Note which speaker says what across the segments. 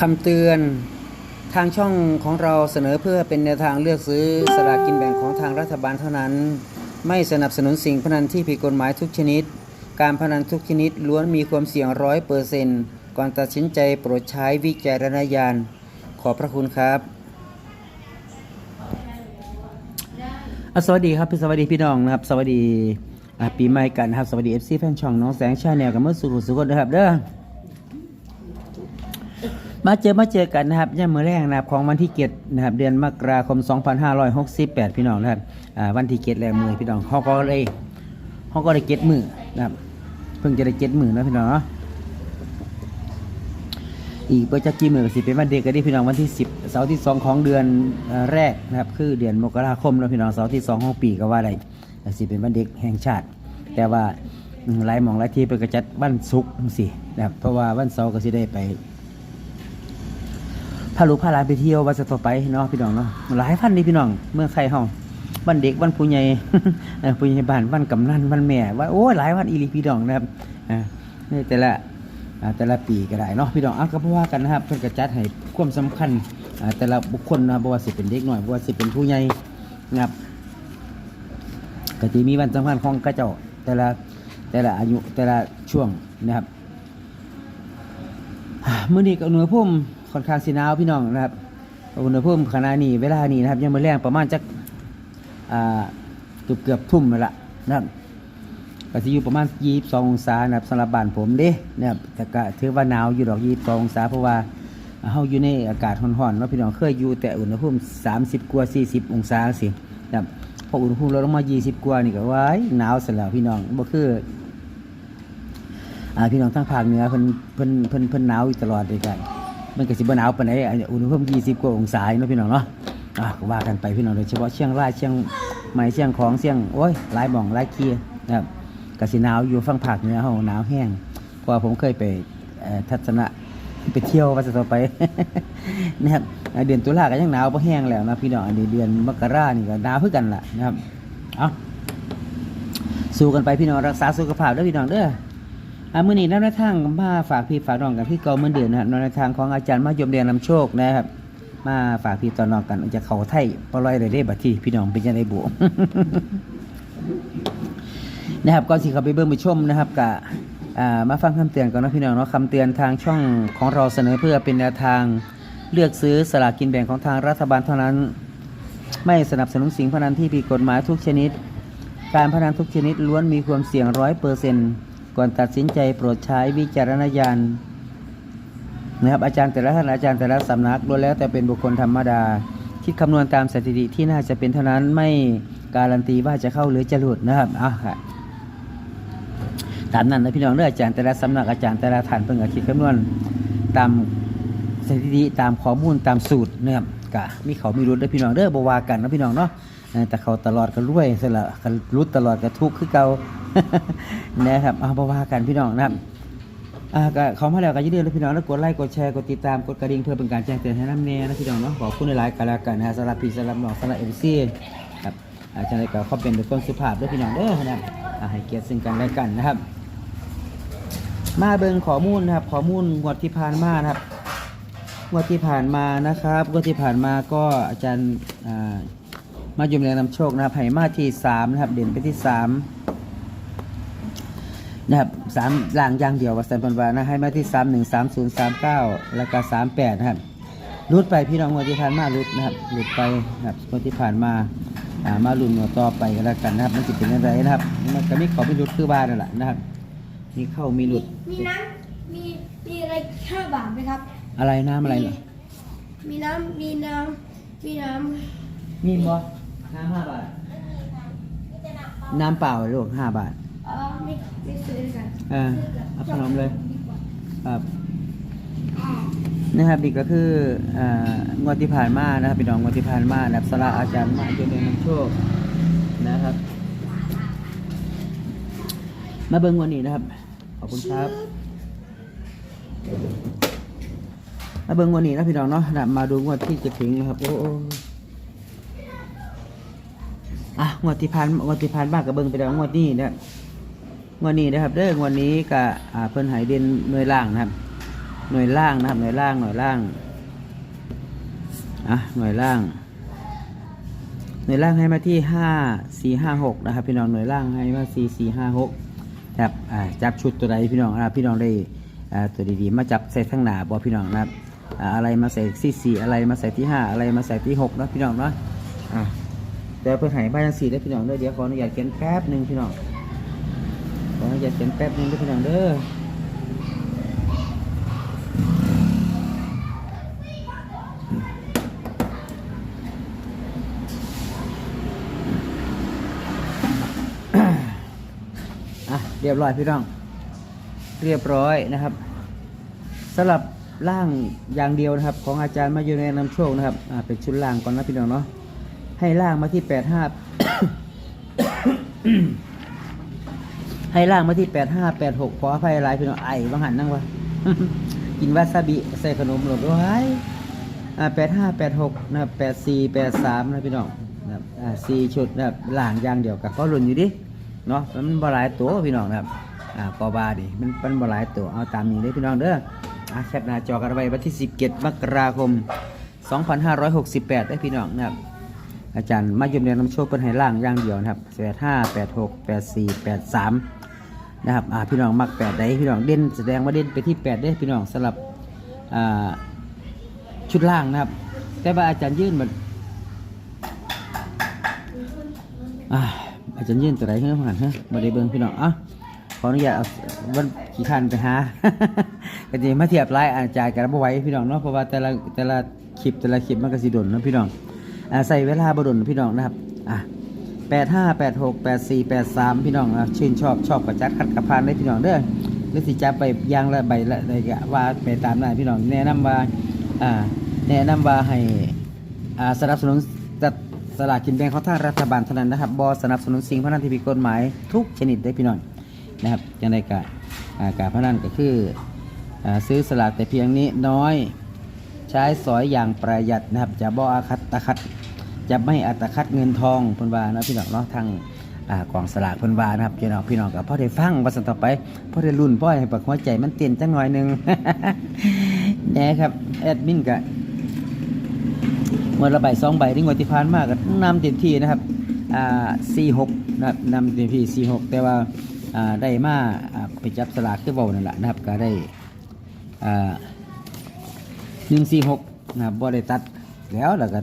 Speaker 1: คำเตือนทางช่องของเราเสนอเพื่อเป็นแนวทางเลือกซื้อสลากกินแบ่งของทางรัฐบาลเท่านั้น ไม่สนับสนุนสิ่งพนันที่ผิดกฎหมายทุกชนิด การพนันทุกชนิดล้วนมีความเสี่ยงร้อยเปอร์เซนต์ก่อนตัดสินใจโปรดใช้วิจารณญาณ ขอบพระคุณครับสวัสดีครับพี่สวัสดีพี่น้องนะครับ สวัสดีอะปีใหม่กันนะครับ สวัสดีเอฟซีแฟนช่องน้องแสงชาแนลกับเมื่อสุขสุขนะครับเด้อ มาเจอมาเจอกันนะครับย่ามมือแรกนะครับของวันที่เกตนะครับเดือนมกราคม 2568 พี่น้องนะครับวันที่เกตแรกมือพี่น้องเขาก็เลยเขาก็ได้เกตมือนะครับเพิ่งจะได้เกตมือนะพี่น้องเนาะอีกปิดจักษ์กี่มือสิเป็นวันเด็กกันที่พี่น้องวันที่ 10 เสาร์ที่ 2 ของเดือนแรกนะครับคือเดือนมกราคมแล้วพี่น้องเสาร์ที่2ของปีก็ว่าได้ก็สิเป็นวันเด็กแห่งชาติ แต่ว่าหลายมองหลายที่เปิดกระจัดวันศุกร์จังซี่นะครับเพราะว่าวันเสาร์ก็สิได้ไป พาลูกพาหลานไปเที่ยววัดสะต่อไปเนาะพี่น้องเนาะหลายพันนี่พี่น้องเมื่องไทยเฮาวันเด็กวันผู้ใหญ่ผู้ใหญ่บ้านวันกำนันวันแม่ว่าโอ้ยหลายวันอีลีพี่น้องนะครับอ่านี่แต่ละอ่าแต่ละปีก็ได้เนาะพี่น้องอะก็เพราะว่ากันนะครับเพิ่นก็จัดให้ความสำคัญอ่าแต่ละบุคคลนะครับบ่ว่าสิเป็นเด็กหน้อยบ่ว่าสิเป็นผู้ใหญ่นะครับก็สิมีวันสำคัญของกระเจ้าแต่ละแต่ละอายุแต่ละช่วงนะครับมื่อนี้กับอุณหภูมิ ค่อนข้างสีหนาวพี่น้องนะครับอุณหภูมิขณะนี้เวลานี้นะครับยังมือแรงประมาณจักอ่าเกือบเกือบทุ่มแล้วล่ะนะครับก็จะอยู่ประมาณ22องศานะครับสำหรับบ้านผมเด้นะครับแต่ก็ถือว่าหนาวอยู่ดอก22องศาเพราะว่าเฮาอยู่ในอากาศร้อนๆเนาะพี่น้องเคยอยู่แต่อุณหภูมิ30กว่า40องศาสินะครับพออุณหภูมิลดลงมา20กว่านี่ก็ว้ายหนาวซะแล้วพี่น้องบ่คืออ่าพี่น้องทางภาคเหนือเพิ่นเพิ่นเพิ่นเพิ่นหนาวอยู่ตลอดเลยกัน มันก็สิบ่หนาวปานใดอะอุณหภูมิ20กว่าองศาเนาะพี่น้องเนาะอ่าก็ว่ากันไปพี่น้องโดยเฉพาะเชียงรายเชียงใหม่เชียงของเชียงโอ้ยหลายหม่องหลายคีนะครับก็สิหนาวอยู่ฝั่งภาคเหนือเฮาหนาวแห้งเพราะว่าผมเคยไปทัศนะไปเที่ยวว่าจะต่อไปนะครับเดือนตุลาก็ยังหนาวบ่แห้งแล้วนะพี่น้องอันนี้เดือนมกรานี่ก็หนาวคือกันล่ะนะครับเอาสู้กันไปพี่น้องรักษาสุขภาพด้อพี่น้องเด้อ อามื่อนี้นวทางมาฝากพี่ฝากน้องกันพี่เกาเหมือนเดิมนะครับนทางของอาจารย์มายมเรียนนำโชคนะครับ มาฝากพี่ตอนน้องกันจะเขาไทยปล่อยเลยได้บัดที่พี่น้องเป็นยังไงบุนะครับก่อนสิเขาไปเบิ่งไปชมนะครับกะมาฟังคำเตือนก่อนนะพี่น้องเนาะคำเตือนทางช่องของเราเสนอเพื่อเป็นแนวทางเลือกซื้อสลากกินแบ่งของทางรัฐบาลเท่านั้น ไม่สนับสนุนสิ่งพนันที่ผิดกฎหมายทุกชนิด การพนันทุกชนิดล้วนมีความเสี่ยงร้อยเปอร์เซ็นต์ ก่อนตัดสินใจโปรดใช้วิจารณญาณนะครับอาจารย์แต่ละท่านอาจารย์แต่ละสำนักล้วนแล้วแต่เป็นบุคคลธรรมดา คิดคำนวณตามสถิติที่น่าจะเป็นเท่านั้นไม่การันตีว่าจะเข้าหรือจะหลุดนะครับอะค่ะตามนั้นนะพี่น้องเด้ออาจารย์แต่ละสำนักอาจารย์แต่ละท่านเพิ่งคิดคำนวณตามสถิติตามข้อมูลตามสูตรนะครับกะมีเขามีรุดเด้อพี่น้องเด้อบวากันนะพี่น้องเนาะแต่เขาตลอดก็รวยเสละก็รุดตลอดก็ทุกข์คือเก่า นะครับเอาบ่ว่ากันพี่น้องนะครับอ่าก็เขามาแล้วก็อยินดีเลยพี่น้องแล้วกดไลค์กดแชร์กดติดตามกดกระดิ่งเพื่อเป็นการแจ้งเตือนให้น้ำแน่นะพี่น้องเนาะขอบคุณหลายๆกันแล้วกันนะฮะสำหรับพี่สำหรับน้องสำหรับเอ็มซีครับอาจารย์ก็เขาเป็นเป็นคนสุภาพด้วยพี่น้องเด้อนะครับอ่าให้เกียรติซึ่งกันและกันนะครับ มาเบิ่งข้อมูลนะครับข้อมูลงวดที่ผ่านมานะครับงวดที่ผ่านมานะครับงวดที่ผ่านมาก็อาจารย์มายุมแรงนำโชคนะครับให้มาที่สามนะครับเด่นไปที่สาม นะครับสามล่างอย่างเดียววัสันปันวานะให้มาที่สามหนึ่งสามศูนย์สามเก้าแล้วก็สามแปดนะครับรุดไปพี่น้องงวดที่ผ่านมารุดนะครับหลุดไปนะครับงวดที่ผ่านมาอ่ามาลุ้นงวดต่อไปกันแล้วกันนะครับมันจะเป็นอะไรนะครับมันก็มีขอมีรุดคือบ้านนั่นแหละนะครับมีเข้ามีหลุด
Speaker 2: มีน้ำมีมีอะไรห้าบาทไหมครับ
Speaker 1: อะไรน้ำอะไรเหรอ
Speaker 2: มีน้ำมีน้ำมีน้
Speaker 1: มีบ่น้ำห้าบาท น้ำเปล่าลูกห้าบาทำ
Speaker 2: เออ ไม่ไม่ซื้อกัน
Speaker 1: ออเอาขนมเลยครับนะครับนี่ก็คืออ่องวดที่ผ่านมานะครับพี่น้องงวดที่ผ่านมานะครับสละอาจารย์มาเจริญนำโชคนะครับ มาเบิ่งวันนี้นะครับ ขอบคุณครับมาเบิ่งวันนี้นะพี่น้องเนาะนะมาดูงวดที่จะถึงนะครับโอ้โอ้อะงวดที่ผ่านงวดที่ผ่านมากับเบิ่งไปแล้วงวดนี้นะ วดนี้นะครับเด้องวดนี้ก็อ่าเพิ่นหายเด่นหน่วยล่างนะครับ หน่วยล่างนะครับหน่วยล่างหน่วยล่างอะหน่วยล่าง หน่วยล่างให้มาที่ห้าสี่ห้าหกนะครับ พี่น้องหน่วยล่างให้มาสี่สี่ห้าหกครับจับชุดตัวใดพี่น้องนะครับพี่น้องได้ตัวดีๆ มาจับใส่ทั้งหนาบอพี่น้องนะครับอะไรมาใส่ที่สี่อะไรมาใส่ที่ห้าอะไรมาใส่ที่หกนะพี่น้องเนาะอ่เพื่อหายบ้านสี่ได้พี่น้องเด้อเดี๋ยวขออนุญาตเขียนแป๊บหนึ่งพี่น้อง ออนุญาเขียนแป๊บหนึ่งด้อพี่น้องเด้ออะเรียบร้อยพี่น้อง เรียบร้อยนะครับสำหรับร่างอย่างเดียวนะครับ ของอาจารย์มาอยู่ในนำโชคนะครับอ่าเป็นชุดล่างก่อนนะพี่น้องเนาะให้ล่างมาที่แปดห้า ให้ล่างมาที่แปดห้าแปดหกขออภัยหลายพี่น้องไอ้บางหันนั่งวะกินวาซาบิใส่ขนมหลบด้วยอ่าแปดห้าแปดหกนะครับแปดสี่แปดสามนะพี่น้องนะครับอ่าสี่ชุดนะครับล่างอย่างเดียวกับก็หลุนอยู่ดิเนาะมันบ่หลายตัวพี่น้องนะครับอ่ากอบาดิมันมันบ่หลายตัวเอาตามนี้เลยพี่น้องเด้ออะแคปหน้าจอกันไว้วันที่17มกราคม2568ได้พี่น้องนะครับอาจารย์มายมเรียนนำโชคเป็นให้ล่างอย่างเดียวนะครับ85 86 84 83 นะครับอ่าพี่น้องมัก8ได้พี่น้องเด่นแสดงว่าเด่นไปที่8ได้พี่น้องสำหรับอ่าชุดล่างนะครับ แต่ว่าอาจารย์ยื่นมันอ่าอาจารย์ยื่นตัวไหนขึ้นมาหันฮะมาได้เบิ่งพี่น้องอะขออนุญาตเอาวันขี่คันไปหาก็จะมาเทียบไล่อาจารย์กันบ่ไหว้พี่น้องเนาะเพราะว่าแต่ละแต่ละคลิปแต่ละคลิปมันก็สิดนนะพี่น้องอ่าใส่เวลาบ่ดนพี่น้องนะครับอะ แปดห้าแปดหกแปดสี่แปดสามพี่น้องอะชื่นชอบชอบกระจัดคัดกระพานได้พี่น้องเด้อหรือสิจับไปยางละใบละอะไรก็ว่าไปตามนั้นพี่น้องแนะนำว่าอ่าแนะนำว่าให้อ่าสนับสนุนจัดสลากกินแบ่งของทางรัฐบาลเท่านั้นนะครับบอสนับสนุนสิ่งพนันที่ผิดกฎหมายทุกชนิดได้พี่น้องนะครับอย่างไรกะอ่าการพนันก็คืออาซื้อสลากแต่เพียงนี้น้อย ใช้สอยอย่างประหยัดนะครับจะบ่อาคัดตะคัด จะไม่อัตคัดเงินทองเพิ่นว่านะพี่น้องเนาะทางอ่ากองสลากเพิ่นว่านะครับพี่น้องพี่น้องกับพ่อได้ฟังว่าสันต่อไปพ่อได้รุ่นพ่อให้ปักหัวใจมันเต้นจังหน่อยหนึงแหนะครับแอดมินกะเมื่อละใบสองใบที่งวดที่ผ่านมาก็นำเต็มที่นะครับอ่าสี่หกนะครับนำเต็มที่สี่หกแต่ว่าอ่าได้มาไปจับสลากคือเบานั่นแหละนะครับก็ได้อ่าหนึ่งสี่หกนะครับบ่ได้ตัดแล้วแล้วก็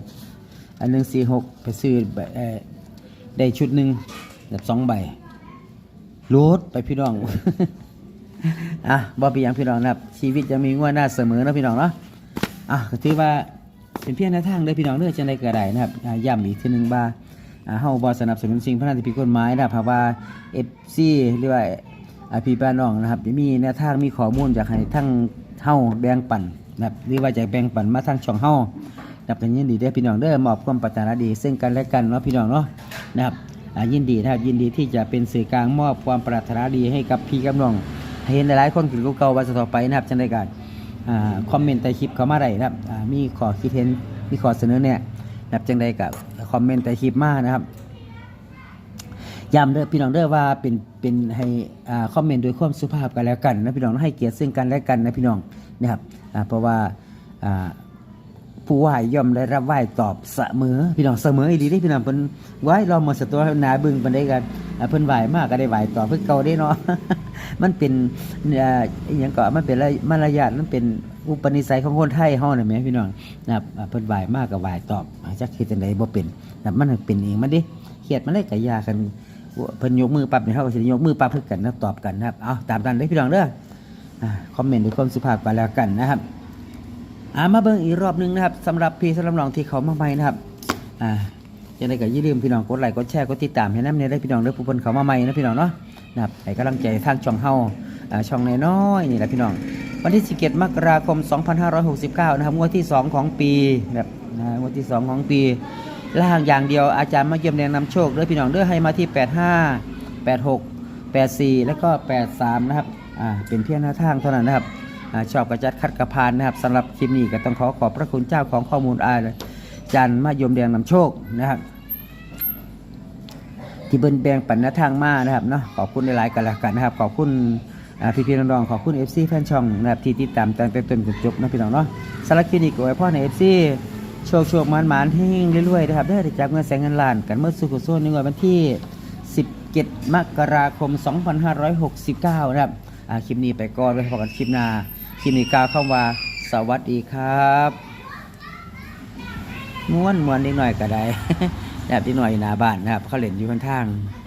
Speaker 1: อันหนึ่งสี่หกไปซื้อได้ชุดหนึ่งแบบสองใบลดไปพี่น้อง อะบ่ป็นอย่างพี่น้องนะครับ ชีวิตจะมีงวดหน้าเสมอนะพี่น้องเนาะ อะก็ถือว่าเป็นเพียงแนวทางเด้อพี่น้องเด้อจังไดก็ไดนะครับอ่าย้ำอีกทีหนึงว่าอ่าเฮาบ่สนับสนุนสิ่งพนันที่ผิกฎหมายนะครับเพราะว่า FC หรือว่าอาพี่ป้าน้องนะครับมีแนวทางมีข้อมูลอยากให้ทั้งเฮาแบ่งปันนะครับหรือว่าจะแบ่งปันมาทางช่องเฮา นะครับก็ยินดีเด้พี่น้องเด้อมอบความปรารถนาดี ซึ่งกันและกันเนาะพี่น้องเนาะนะครับยินดีนะครับยินดีที่จะเป็นสื่อกลางมอบความปรารถนาดีให้กับพี่กับน้องให้เห็นหลายๆคนคือเก่าว่าจะต่อไปนะครับจังไดก็อ่าคอมเมนต์ใต้คลิปเขามาได้นะครับมีขอคิดเห็นมีขอเสนอเนี่ยนะครับจังใดกับคอมเมนต์ใต้คลิปมานะครับย้ำเด้อพี่น้องเด้อว่าเป็นเป็นให้อ่าคอมเมนต์ด้วยความสุภาพกันแล้วกันนะพี่น้องให้เกียรติซึ่งกันและกันนะพี่น้องนะครับเพราะว่า ผู้ไหวย่อมได้รับไหวตอบเสมอ พี่น้องเสมออีหลีได้พี่น้องเพิ่นไหวรอหมดสตัวหนาบึงเพิ่นได้กันเพิ่นไหวมากก็ได้ไหวตอบเพิ่นเก่าได้เนาะมันเป็นอ่าอหยังก็มันเป็นมารยาทมันเป็นอุปนิสัยของคนไทยเฮาน่ะแหมพี่น้องนะครับเพิ่นไหวมากก็ไหวตอบจักเฮ็ดจังไดบ่เป็นนะมันเป็นเองมันดิเครียดมันเลยก็ยากันเพิ่นยกมือปั๊บนี่เฮาก็สิยกมือปั๊บคือกันนะตอบกันนะครับเอาตามนั้นเด้พี่น้องเด้อคอมเมนต์ด้วยความสุภาพกันแล้วกันนะครับ อ่ามาเบิ่งอีกรอบหนึงนะครับสำหรับพี่สำหรับน้องที่เขามาใหม่นะครับอ่ายังไงก็อย่าลืมพี่น้องกดไลค์กดแชร์กดติดตามให้น้ำเนี่ยได้พี่น้องเด้อผู้คนเขามาใหม่นะพี่น้องเนาะนะครับให้กำลังใจทางช่องเฮาอ่าช่องน้อยๆนี่แหละพี่น้อง วันที่17มกราคม 2569 นะครับงวดที่ 2 ของปีแบบนะงวดที่ 2 ของปีล่างอย่างเดียวอาจารย์มาเยี่ยมแนะนำโชคเด้อพี่น้องเด้อให้มาที่ 85 86 84 แล้วก็ 83 นะครับอ่าเป็นเพียงหน้าทางเท่านั้นนะครับ ชอบกระจัดคัดกระพานนะครับสำหรับคลิปนี้ก็ต้องขอขอบพระคุณเจ้าของข้อมูลอาเลยจันมายมแดงนำโชคนะครับที่เบิ้นแบงปันหน้าทางมานะครับเนาะขอบคุณหลายๆกันแล้วกันนะครับขอบคุณอ่พี่น้องๆขอบคุณ FC แฟนช่องนะครับที่ติดตามตั้งแต่ต้นจนจบนะพี่น้องเนาะสารคลินิกโอ้พ่อใน FC โชคโชคมันมันๆเฮงๆรวยๆนะครับได้จากเงินแสงเงินล้านกันเมื่อสุขโซนในวันที่ 17 มกราคม 2569 นะครับอ่าคลิปนี้ไปก่อนไว้พบกันคลิปหน้า คลิปนี้กล่าวคำว่า สวัสดีครับม้วนมวนนิดหน่อยก็ได้แบบนิดหน่อยอยู่หน้าบ้านนะครับ เขาเล่นอยู่ข้างๆ